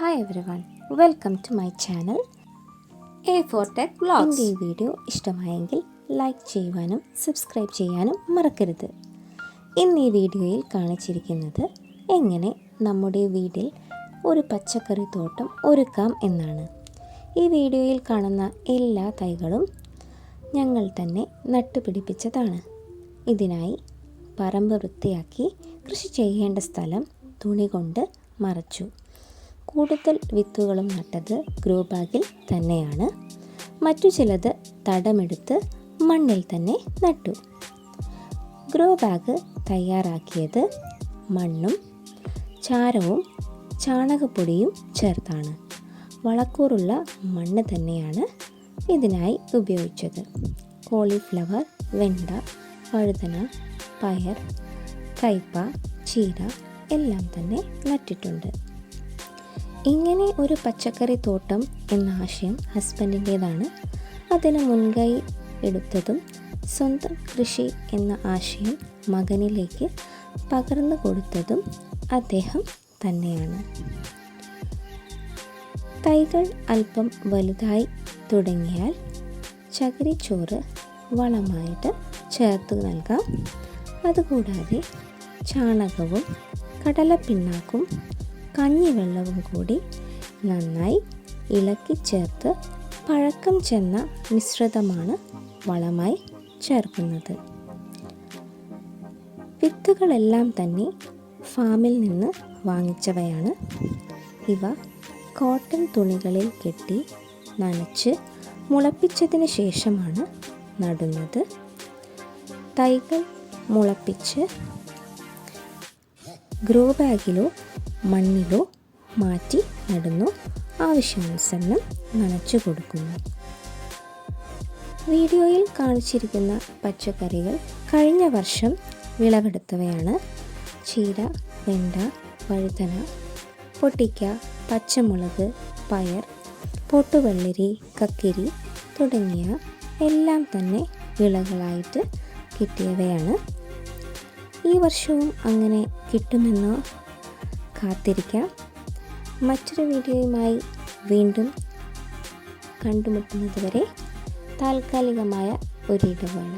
Hi everyone welcome to my channel A four tech vlogs ഈ video ഇഷ്ടമായെങ്കിൽ like ചെയ്യുവാനും subscribe ചെയ്യാനും മറക്കരുത്. ഇന്ന് ഈ വീഡിയോയിൽ കാണിച്ചിരിക്കുന്നത് എങ്ങനെ നമ്മുടെ വീട്ടിൽ ഒരു പച്ചക്കറി തോട്ടം ഒരുക്കാം എന്നാണ്. ഈ വീഡിയോയിൽ കാണുന്ന എല്ലാ തൈകളും ഞങ്ങൾ തന്നെ നട്ടുപിടിപ്പിച്ചതാണ്. ഇതിനായി പറമ്പ് വൃത്തിയാക്കി കൃഷി ചെയ്യേണ്ട സ്ഥലം തുണി കൊണ്ട് മറച്ചു. കൂടുതൽ വിത്തുകളും നട്ടത് ഗ്രോ ബാഗിൽ തന്നെയാണ്. മറ്റു ചിലത് തടമെടുത്ത് മണ്ണിൽ തന്നെ നട്ടു. ഗ്രോ ബാഗ് തയ്യാറാക്കിയത് മണ്ണും ചാരവും ചാണകപ്പൊടിയും ചേർത്താണ്. വളക്കൂറുള്ള മണ്ണ് തന്നെയാണ് ഇതിനായി ഉപയോഗിച്ചത്. കോളിഫ്ലവർ വെണ്ട വഴുതന പയർ കയ്പ ചീര എല്ലാം തന്നെ നട്ടിട്ടുണ്ട്. ഇങ്ങനെ ഒരു പച്ചക്കറി തോട്ടം എന്ന ആശയം ഹസ്ബൻഡിന്റേതാണ്. അതിന് മുൻകൈ എടുത്തതും സ്വന്തം കൃഷി എന്ന ആശയം മകനിലേക്ക് പകർന്നു കൊടുത്തതും അദ്ദേഹം തന്നെയാണ്. തൈകൾ അല്പം വലുതായി തുടങ്ങിയാൽ ചകിരിച്ചോറ് വളമായിട്ട് ചേർത്ത് നൽകാം. അതുകൂടാതെ ചാണകവും കടലപ്പിണ്ണാക്കും കഞ്ഞിവെള്ളവും കൂടി നന്നായി ഇളക്കി ചേർത്ത് പഴക്കം ചെന്ന മിശ്രിതമാണ് വളമായി ചേർക്കുന്നത്. വിത്തുകളെല്ലാം തന്നെ ഫാമിൽ നിന്ന് വാങ്ങിച്ചവയാണ്. ഇവ കോട്ടൺ തുണികളിൽ കെട്ടി നനച്ച് മുളപ്പിച്ചതിന് ശേഷമാണ് നടുന്നത്. തൈകൾ മുളപ്പിച്ച് ഗ്രോ ബാഗിലോ മണ്ണിലോ മാറ്റി നടുന്നു ആവശ്യാനുസരണം നനച്ചു കൊടുക്കുന്നു. വീഡിയോയിൽ കാണിച്ചിരിക്കുന്ന പച്ചക്കറികൾ കഴിഞ്ഞ വർഷം വിളവെടുത്തവയാണ് ചീര വെണ്ട വഴുതന പൊട്ടിക്ക പച്ചമുളക് പയർ പൊട്ടുവെള്ളരി കക്കിരി തുടങ്ങിയ എല്ലാം തന്നെ വിളകളായിട്ട് കിട്ടിയവയാണ്. ഈ വർഷവും അങ്ങനെ കിട്ടുമെന്നോ കാത്തിരിക്കാം. മറ്റൊരു വീഡിയോയുമായി വീണ്ടും കണ്ടുമുട്ടുന്നതുവരെ താൽക്കാലികമായ ഒരിടവേള.